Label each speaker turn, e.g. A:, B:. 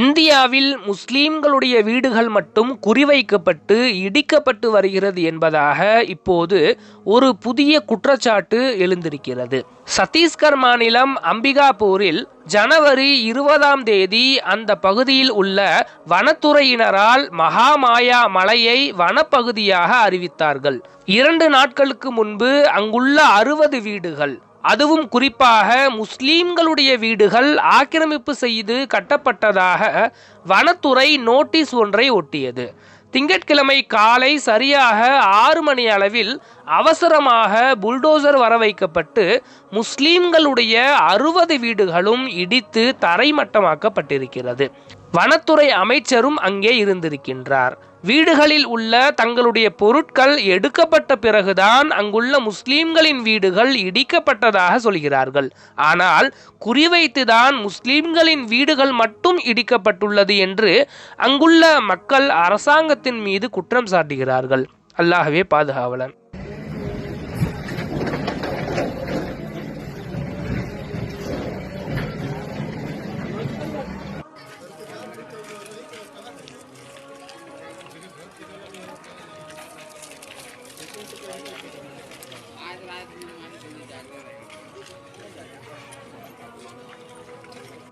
A: இந்தியாவில் முஸ்லீம்களுடைய வீடுகள் மட்டும் குறிவைக்கப்பட்டு இடிக்கப்பட்டு வருகிறது என்பதாக இப்போது ஒரு புதிய குற்றச்சாட்டு எழுந்திருக்கிறது. சத்தீஸ்கர் மாநிலம் அம்பிகாபூரில் ஜனவரி இருபதாம் தேதி அந்த பகுதியில் உள்ள வனத்துறையினரால் மகாமாயா மலையை வனப்பகுதியாக அறிவித்தார்கள். இரண்டு நாட்களுக்கு முன்பு அங்குள்ள அறுபது வீடுகள் அதுவும் குறிப்பாக முஸ்லீம்களுடைய வீடுகள் ஆக்கிரமிப்பு செய்து கட்டப்பட்டதாக வனத்துறை நோட்டீஸ் ஒன்றை ஒட்டியது. திங்கட்கிழமை காலை சரியாக ஆறு மணி அளவில் அவசரமாக புல்டோசர் வர வைக்கப்பட்டு முஸ்லீம்களுடைய அறுபது வீடுகளும் இடித்து தரைமட்டமாக்கப்பட்டிருக்கிறது. வனத்துறை அமைச்சரும் அங்கே இருந்திருக்கின்றார். வீடுகளில் உள்ள தங்களுடைய பொருட்கள் எடுக்கப்பட்ட பிறகுதான் அங்குள்ள முஸ்லீம்களின் வீடுகள் இடிக்கப்பட்டதாக சொல்கிறார்கள். ஆனால் குறிவைத்துதான் முஸ்லீம்களின் வீடுகள் மட்டும் இடிக்கப்பட்டுள்ளது என்று அங்குள்ள மக்கள் அரசாங்கத்தின் மீது குற்றம் சாட்டுகிறார்கள். அல்லாகவே பாதுகாவலன்.